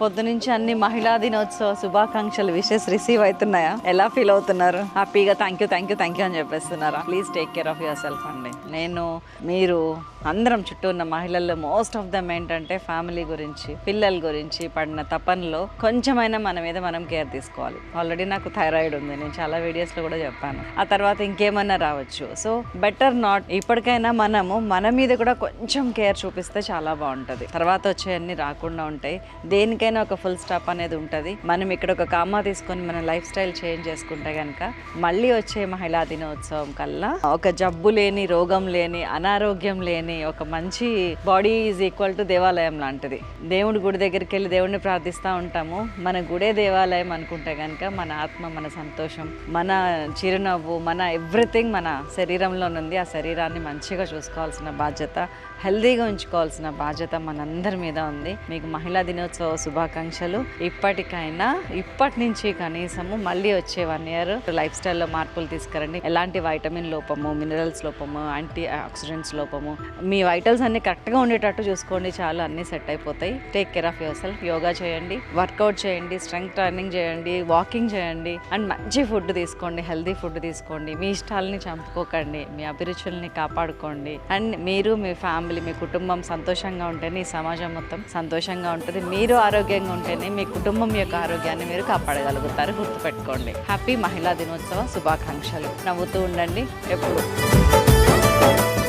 పొద్దు నుంచి అన్ని మహిళా దినోత్సవ శుభాకాంక్షలు విషెస్ రిసీవ్ అవుతున్నాయా? ఎలా ఫీల్ అవుతున్నారు? హ్యాపీగా thank you thank you thank you అని చెప్పేస్తున్నారా? Please take care of yourself అండి. నేను మీరు అందరం చుట్టూ ఉన్న మహిళల్లో మోస్ట్ ఆఫ్ దమ్ ఏంటంటే ఫ్యామిలీ గురించి పిల్లల గురించి పడిన తపనలో కొంచెమైనా మన మీద మనం కేర్ తీసుకోవాలి. ఆల్రెడీ నాకు థైరాయిడ్ ఉంది. నేను చాలా వీడియోస్లో కూడా చెప్పాను. ఆ తర్వాత ఇంకేమన్నా రావచ్చు. సో బెటర్ నాట్ ఇప్పటికైనా మనము మన మీద కూడా కొంచెం కేర్ చూపిస్తే చాలా బాగుంటుంది. తర్వాత వచ్చేవన్నీ రాకుండా ఉంటాయి దేనికైనా ఒక ఫుల్ స్టాప్ అనేది ఉంటుంది. మనం ఇక్కడ ఒక కామా తీసుకొని మన లైఫ్ స్టైల్ చేంజ్ చేసుకుంటే కనుక మళ్ళీ వచ్చే మహిళా దినోత్సవం కల్లా ఒక జబ్బు లేని రోగం లేని అనారోగ్యం లేని ఒక మంచి బాడీ ఈజ్ ఈక్వల్ టు దేవాలయం లాంటిది. దేవుడి గుడి దగ్గరికి వెళ్ళి దేవుడిని ప్రార్థిస్తూ ఉంటాము. మన గుడే దేవాలయం అనుకుంటే కనుక మన ఆత్మ మన సంతోషం మన చిరునవ్వు మన ఎవ్రీథింగ్ మన శరీరంలో నుండి ఆ శరీరాన్ని మంచిగా చూసుకోవాల్సిన బాధ్యత హెల్దీగా ఉంచుకోవాల్సిన బాధ్యత మనందరి మీద ఉంది. మీకు మహిళా దినోత్సవ శుభాకాంక్షలు. ఇప్పటికైనా ఇప్పటి నుంచి కనీసము మళ్ళీ వచ్చే వన్ ఇయర్ లైఫ్ స్టైల్లో మార్పులు తీసుకురండి. ఎలాంటి వైటమిన్ లోపము మినరల్స్ లోపము యాంటీ ఆక్సిడెంట్స్ లోపము మీ వైటల్స్ అన్ని కరెక్ట్గా ఉండేటట్టు చూసుకోండి. చాలా అన్నీ సెట్ అయిపోతాయి. Take care of yourself yoga చేయండి వర్కౌట్ చేయండి స్ట్రెంగ్త్ ట్రైనింగ్ చేయండి వాకింగ్ చేయండి అండ్ మంచి ఫుడ్ తీసుకోండి హెల్దీ ఫుడ్ తీసుకోండి. మీ ఇష్టాలని చంపుకోకండి మీ అభిరుచుల్ని కాపాడుకోండి. అండ్ మీరు మీ ఫ్యామిలీ మీ కుటుంబం సంతోషంగా ఉంటేనే ఈ సమాజం మొత్తం సంతోషంగా ఉంటుంది. మీరు ఆరోగ్యంగా ఉంటేనే మీ కుటుంబం యొక్క ఆరోగ్యాన్ని మీరు కాపాడగలుగుతారు. గుర్తుపెట్టుకోండి. హ్యాపీ మహిళా దినోత్సవ శుభాకాంక్షలు. నవ్వుతూ ఉండండి ఎప్పుడు.